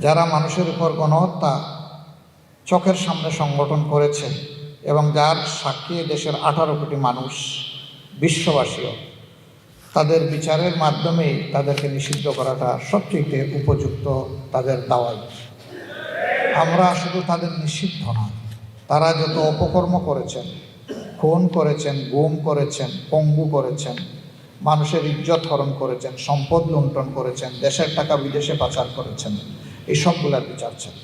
যারা মানুষের উপর গণহত্যা চোখের সামনে সংগঠন করেছে এবং যার সাক্ষী দেশের আঠারো কোটি মানুষ, বিশ্ববাসীও, তাদের বিচারের মাধ্যমেই তাদেরকে নিষিদ্ধ করাটা সবচেয়ে উপযুক্ত তাদের দাওয়াই। আমরা শুধু তাদের নিষিদ্ধ না, তারা যত অপকর্ম করেছেন, খুন করেছেন, গুম করেছেন, পঙ্গু করেছেন, মানুষের ইজ্জত হরণ করেছেন, সম্পদ লুণ্ঠন করেছেন, দেশের টাকা বিদেশে পাচার করেছেন এই সবগুলার বিচার চাই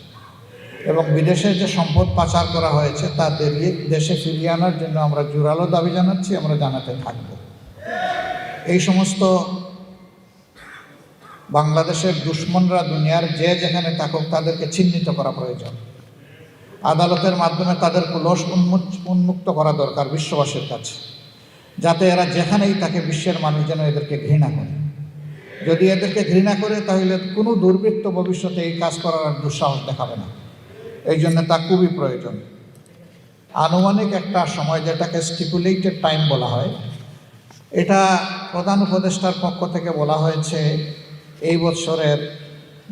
এবং বিদেশে যে সম্পদ পাচার করা হয়েছে তা দেশে ফিরিয়ে আনার জন্য আমরা জোরালো দাবি জানাচ্ছি, আমরা জানাতে থাকব। এই সমস্ত বাংলাদেশের দুশ্মনরা দুনিয়ার যে যেখানে থাকুক, তাদেরকে চিহ্নিত করা প্রয়োজন। আদালতের মাধ্যমে তাদের কুলস উন্মুক্ত করা দরকার বিশ্ববাসীর কাছে, যাতে এরা যেখানেই থাকে, বিশ্বের মানুষ যেন এদেরকে ঘৃণা করে। যদি এদেরকে ঘৃণা করে, তাহলে কোনো দুর্বৃত্ত ভবিষ্যতে এই কাজ করার আর দুঃসাহস দেখাবে না। এই জন্য তা খুবই প্রয়োজন। আনুমানিক একটা সময় যেটাকে স্টিপুলেটেড টাইম বলা হয়, এটা প্রধান উপদেষ্টার পক্ষ থেকে বলা হয়েছে এই বছরের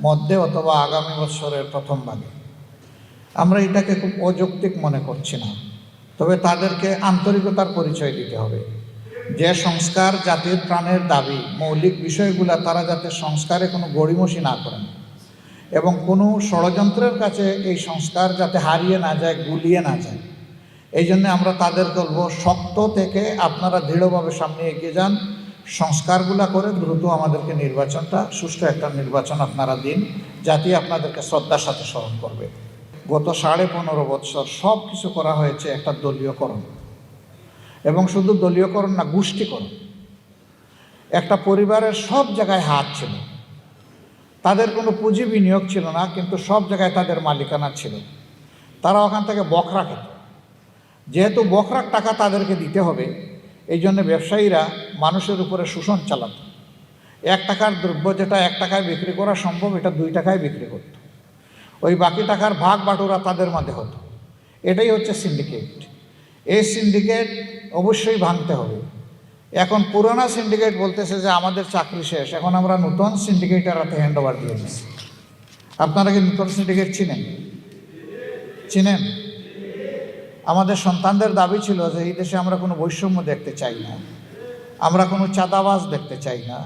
মধ্যে অথবা আগামী বছরের প্রথম ভাগে। আমরা এটাকে খুব অযৌক্তিক মনে করছি না, তবে তাদেরকে আন্তরিকতার পরিচয় দিতে হবে। যে সংস্কার জাতির প্রাণের দাবি, মৌলিক বিষয়গুলা তারা যাতে সংস্কারে কোনো গড়িমসি না করেন। এবং কোনো ষড়যন্ত্রের কাছে এই সংস্কার যাতে হারিয়ে না যায়, গুলিয়ে না যায়। এই জন্য আমরা তাদের বলব, শক্ত থেকে আপনারা দৃঢ়ভাবে সামনে এগিয়ে যান। সংস্কারগুলা করে দ্রুত আমাদেরকে নির্বাচনটা, সুষ্ঠু একটা নির্বাচন আপনারা দিন। জাতি আপনাদেরকে শ্রদ্ধার সাথে স্মরণ করবে। গত সাড়ে পনেরো বৎসর সব কিছু করা হয়েছে একটা দলীয়করণ। এবং শুধু দলীয়করণ না, গোষ্ঠীকরণ। একটা পরিবারের সব জায়গায় হাত ছিল। তাদের কোনো পুঁজি বিনিয়োগ ছিল না, কিন্তু সব জায়গায় তাদের মালিকানা ছিল। তারা ওখান থেকে বকরা খেত। যেহেতু বকরার টাকা তাদেরকে দিতে হবে, এই জন্য ব্যবসায়ীরা মানুষের উপরে শোষণ চালাত। এক টাকার দ্রব্য যেটা এক টাকায় বিক্রি করা সম্ভব, এটা দুই টাকায় বিক্রি করত। ওই বাকি টাকার ভাগ বাটুরা তাদের মাঝে হতো। এটাই হচ্ছে সিন্ডিকেট এই সিন্ডিকেট অবশ্যই ভাঙতে হবে। এখন পুরোনো সিন্ডিকেট বলতেছে যে আমাদের চাকরি শেষ, এখন আমরা নতুন সিন্ডিকেটের হাতে হ্যান্ড ওভার দিয়ে দিচ্ছি। আপনারা কি নতুন সিন্ডিকেট চিনেন? চিনেন? আমাদের সন্তানদের দাবি ছিল যে এই দেশে আমরা কোনো বৈষম্য দেখতে চাই না, আমরা কোনো চাঁদাবাজ দেখতে চাই না,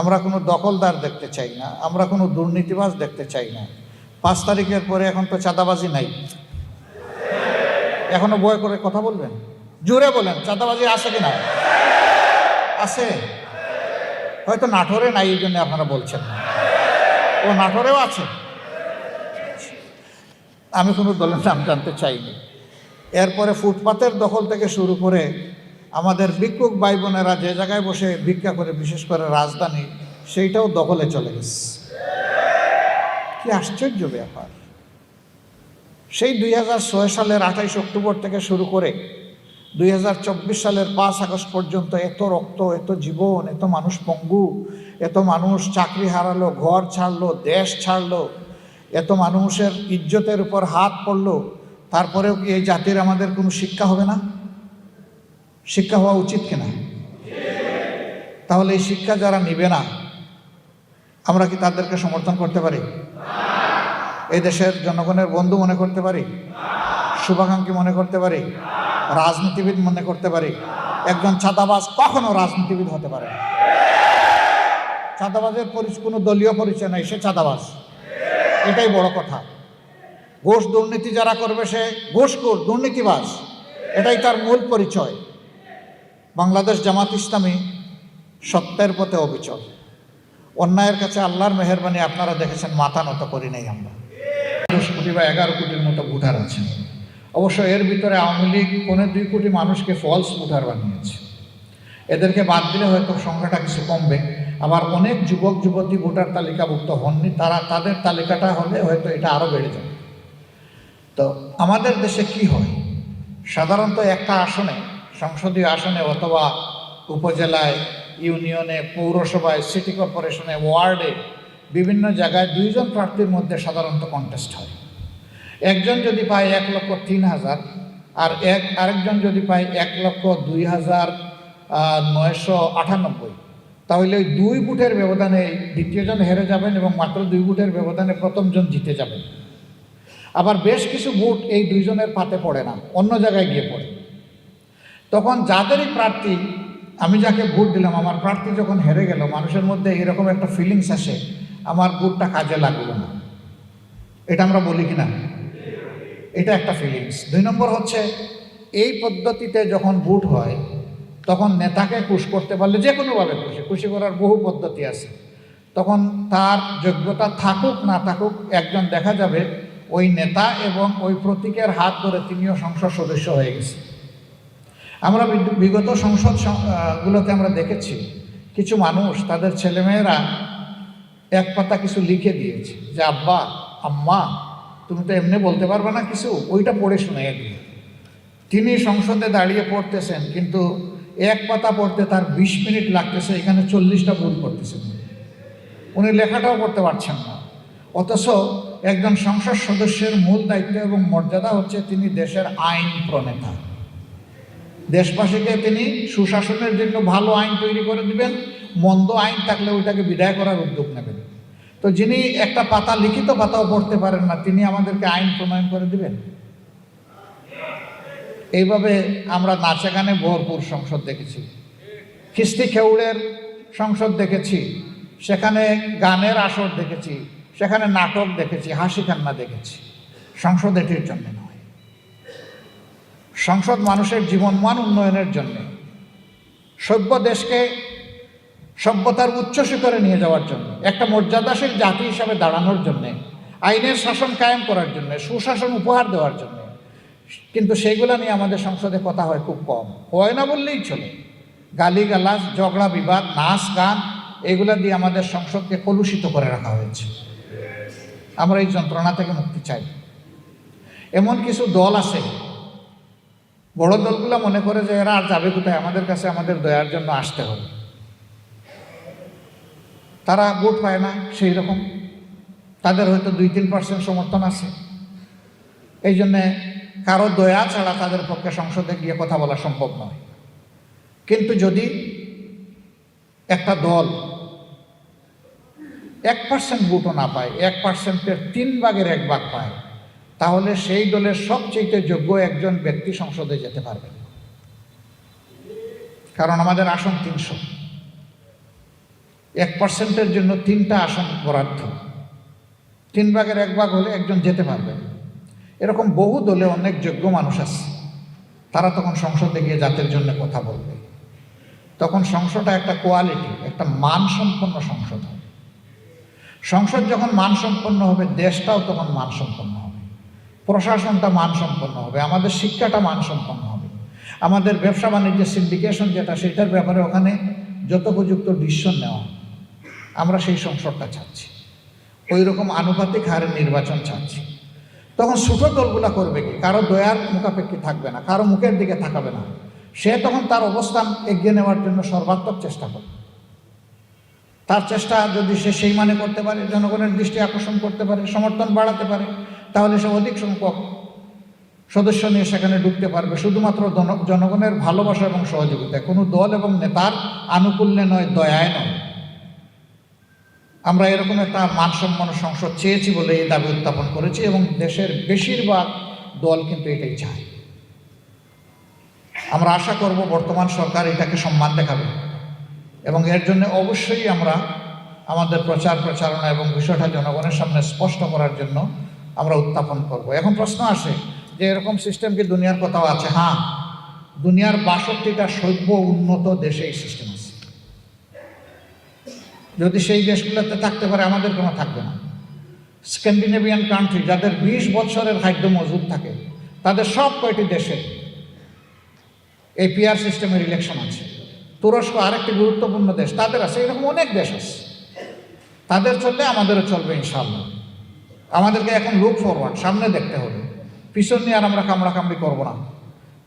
আমরা কোনো দখলদার দেখতে চাই না, আমরা কোনো দুর্নীতিবাজ দেখতে চাই না। পাঁচ তারিখের পরে এখন তো চাঁদাবাজি নাই। এখনও বয় করে কথা বলবেন? জোরে বলেন, চাঁদাবাজি আছে কি না আছে। হয়তো নাটোরে নাই, এই জন্য আপনারা বলছেন না। ও নাটোরেও আছে? আমি কোনো দলের নাম জানতে চাইনি। এরপরে ফুটপাতের দখল থেকে শুরু করে আমাদের ভিক্ষুক ভাই বোনেরা যে জায়গায় বসে ভিক্ষা করে, বিশেষ করে রাজধানী, সেইটাও দখলে চলে গেছে। কি আশ্চর্য ব্যাপার। সেই দুই হাজার ছয় সালের আঠাইশ অক্টোবর থেকে শুরু করে দুই হাজার চব্বিশ সালের পাঁচ আগস্ট পর্যন্ত এত রক্ত, এত জীবন, এত মানুষ পঙ্গু, এত মানুষ চাকরি হারালো, ঘর ছাড়লো, দেশ ছাড়লো, এত মানুষের ইজ্জতের উপর হাত পড়ল, তারপরেও কি এই জাতির আমাদের কোনো শিক্ষা হবে না? শিক্ষা হওয়া উচিত কিনা? তাহলে এই শিক্ষা যারা নিবে না, আমরা কি তাদেরকে সমর্থন করতে পারি? এই দেশের জনগণের বন্ধু মনে করতে পারি? শুভাকাঙ্ক্ষী মনে করতে পারি? রাজনীতিবিদ মনে করতে পারি? একজন ছাদাবাজ কখনো রাজনীতিবিদ হতে পারে না। চাঁদাবাজের পরিচয় কোনো দলীয় পরিচয় নাই, সে চাঁদাবাজ। এটাই বড় কথা। ঘোষ দুর্নীতি যারা করবে, সে ঘোষ ঘোষখোর দুর্নীতিবাজ। এটাই তার মূল পরিচয়। বাংলাদেশ জামাত ইসলামী সত্যের পথে অবিচল। অন্যায়ের কাছে আল্লাহর মেহরবানি আপনারা দেখেছেন, মাথা নত করি নাই আমরা। দশ কোটি বা এগারো কোটির মতো ভোটার আছেন। অবশ্য এর ভিতরে আওয়ামী লীগ পনেরো দুই কোটি মানুষকে ফলস ভোটার বানিয়েছে। এদেরকে বাদ দিলে হয়তো সংখ্যাটা কিছু কমবে। আবার অনেক যুবক, যুবতী ভোটার তালিকাভুক্ত হননি, তারা তাদের তালিকাটা হলে হয়তো এটা আরও বেড়ে যাবে। তো আমাদের দেশে কি হয়? সাধারণত একটা আসনে, সংসদীয় আসনে অথবা উপজেলায়, ইউনিয়নে, পৌরসভায় সিটি কর্পোরেশনে ওয়ার্ডে বিভিন্ন জায়গায় দুইজন প্রার্থীর মধ্যে সাধারণত কন্টেস্ট হয়। একজন যদি পায় এক লক্ষ তিন হাজার, আর এক, আরেকজন যদি পায় এক লক্ষ দুই হাজার নয়শো আটানব্বই। তাহলে ওই দুই বুটের ব্যবধানে দ্বিতীয়জন হেরে যাবেন এবং মাত্র দুই বুটের ব্যবধানে প্রথমজন জিতে যাবেন। আবার বেশ কিছু বুট এই দুইজনের পাতে পড়ে না, অন্য জায়গায় গিয়ে পড়ে। তখন যাদেরই প্রার্থী, আমি যাকে ভোট দিলাম, আমার প্রার্থী যখন হেরে গেল, মানুষের মধ্যে এরকম একটা ফিলিংস আসে আমার ভোটটা কাজে লাগল না। এটা আমরা বলি কি না এটা একটা ফিলিংস দুই নম্বর হচ্ছে, এই পদ্ধতিতে যখন ভোট হয়, তখন নেতাকে খুশ করতে পারলে যে কোনোভাবে খুশি। খুশি করার বহু পদ্ধতি আছে। তখন তার যোগ্যতা থাকুক না থাকুক, একজন দেখা যাবে ওই নেতা এবং ওই প্রতীকের হাত ধরে তিনিও সংসদ সদস্য হয়ে গেছে। আমরা বিগত সংসদ গুলোতে আমরা দেখেছি, কিছু মানুষ, তাদের ছেলেমেয়েরা এক পাতা কিছু লিখে দিয়েছে। যে, আব্বা, আম্মা, তুমি তো এমনি বলতে পারবে না কিছু? ওইটা পড়ে শুনে দিয়ে তিনি সংসদে দাঁড়িয়ে পড়তেছেন, কিন্তু এক পাতা পড়তে তার বিশ মিনিট লাগতেছে, এখানে চল্লিশটা ভুল করতেছেন। উনি লেখাটাও করতে পারছেন না। অথচ একজন সংসদ সদস্যের মূল দায়িত্ব এবং মর্যাদা হচ্ছে তিনি দেশের আইন প্রণেতা। দেশবাসীকে তিনি সুশাসনের জন্য ভালো আইন তৈরি করে দিবেন, মন্দ আইন থাকলে ওইটাকে বিদায় করার উদ্যোগ নেবেন। তো যিনি একটা পাতা, লিখিত পাতাও পড়তে পারেন না, তিনি আমাদেরকে আইন প্রণয়ন করে দিবেন। এইভাবে আমরা নাচে গানে ভরপুর সংসদ দেখেছি, খিস্তি খেউড়ের সংসদ দেখেছি, সেখানে গানের আসর দেখেছি, সেখানে নাটক দেখেছি, হাসি কান্না দেখেছি। সংসদ এটির জন্য নয়। সংসদ মানুষের জীবনমান উন্নয়নের জন্য সভ্য দেশকে সভ্যতার উচ্চ শিখরে নিয়ে যাওয়ার জন্য, একটা মর্যাদাশীল জাতি হিসাবে দাঁড়ানোর জন্য, আইনের শাসন কায়েম করার জন্য, সুশাসন উপহার দেওয়ার জন্য। কিন্তু সেইগুলো নিয়ে আমাদের সংসদে কথা হয় খুব কম। হয় না বললেই চলে। গালিগালাজ, ঝগড়া বিবাদ, নাচ গান, এগুলা দিয়ে আমাদের সংসদকে কলুষিত করে রাখা হয়েছে। আমরা এই যন্ত্রণা থেকে মুক্তি চাই। এমন কিছু দল আছে, বড় দলগুলো মনে করে যে এরা আর যাবে কোথায়? আমাদের কাছে আমাদের দয়ার জন্য আসতে হবে। তারা ভোট পায় না, সেই রকম। তাদের হয়তো দুই, তিন পার্সেন্ট সমর্থন আছে। এই জন্যে কারও দয়া ছাড়া তাদের পক্ষে সংসদে গিয়ে কথা বলা সম্ভব নয়। কিন্তু যদি একটা দল এক পার্সেন্ট ভোটও না পায়, এক পার্সেন্টের তিন ভাগের এক ভাগ পায়, তাহলে সেই দলের সবচেয়ে যোগ্য একজন ব্যক্তি সংসদে যেতে পারবে কারণ আমাদের আসন তিনশো। এক পার্সেন্টের জন্য তিনটা আসন বরাদ্দ। তিন ভাগের এক ভাগ হলে একজন যেতে পারবে। এরকম বহু দলে অনেক যোগ্য মানুষ আছে। তারা তখন সংসদে গিয়ে জাতির জন্য কথা বলবে। তখন সংসদটা একটা কোয়ালিটি, একটা মানসম্পন্ন সংসদ হবে। সংসদ যখন মানসম্পন্ন হবে, দেশটাও তখন মানসম্পন্ন হবে। প্রশাসনটা মানসম্পন্ন হবে, আমাদের শিক্ষাটা মানসম্পন্ন হবে। আমাদের ব্যবসা বাণিজ্যের সিন্ডিকেশন যেটা, সেটার ব্যাপারে ওখানে যত যথোপযুক্ত ডিসিশন নেওয়া আমরা সেই সংসদটা চাচ্ছি। ওই রকম আনুপাতিক হারে নির্বাচন চাচ্ছি। তখন ছোটো দলগুলা করবে কি? কারও দয়ার মুখাপেক্ষি থাকবে না, কারও মুখের দিকে থাকাবে না। সে তখন তার অবস্থান এগিয়ে নেওয়ার জন্য সর্বাত্মক চেষ্টা করবে। তার চেষ্টা যদি সে সেই মানে করতে পারে, জনগণের দৃষ্টি আকর্ষণ করতে পারে, সমর্থন বাড়াতে পারে, তাহলে সে অধিক সংখ্যক সদস্য নিয়ে সেখানে ঢুকতে পারবে। শুধুমাত্র জনগণের ভালোবাসা এবং সহযোগিতায় কোনো দল এবং নেতার আনুকূল্যে নয়, দয়ায় নয়। আমরা এরকম একটা মানসম্পন্ন সংসদ চেয়েছি বলে এই দাবি উত্থাপন করেছি এবং দেশের বেশিরভাগ দল কিন্তু এটাই চায়। আমরা আশা করব বর্তমান সরকার এটাকে সম্মান দেখাবে এবং এর জন্য অবশ্যই আমরা আমাদের প্রচার প্রচারণা এবং বিষয়টা জনগণের সামনে স্পষ্ট করার জন্য আমরা উত্থাপন করব। এখন প্রশ্ন আসে যে এরকম সিস্টেম কি দুনিয়ার কোথাও আছে? হ্যাঁ দুনিয়ার বাষট্টিটা সভ্য উন্নত দেশে এই সিস্টেম যদি সেই দেশগুলোতে থাকতে পারে, আমাদের কোনো থাকবে না। স্ক্যান্ডিনেভিয়ান কান্ট্রি যাদের বিশ বছরের খাদ্য মজুদ থাকে, তাদের সব কয়টি দেশে এই পিআর সিস্টেমের ইলেকশন আছে। তুরস্ক আরেকটি গুরুত্বপূর্ণ দেশ, তাদের আছে, এরকম অনেক দেশ আছে। তাদের চললে আমাদেরও চলবে ইনশাল্লাহ আমাদেরকে এখন লুক ফরওয়ার্ড সামনে দেখতে হবে। পিছন নিয়ে আর আমরা কামড়া কামড়ি করব না।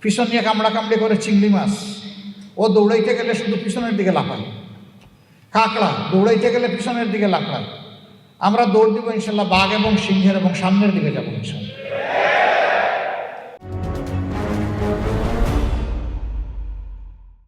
পিছন নিয়ে কামড়া কামড়ি করে চিংড়ি মাছ, ও দৌড়াইতে গেলে শুধু পিছনের দিকে লাফায়। কাঁকড়া দৌড়াইতে গেলে পিছনের দিকে লাকড়া। আমরা দৌড় দিব ইনশাল্লাহ বাঘ এবং সিংহের এবং সামনের দিকে যাব ইনশাল্লাহ।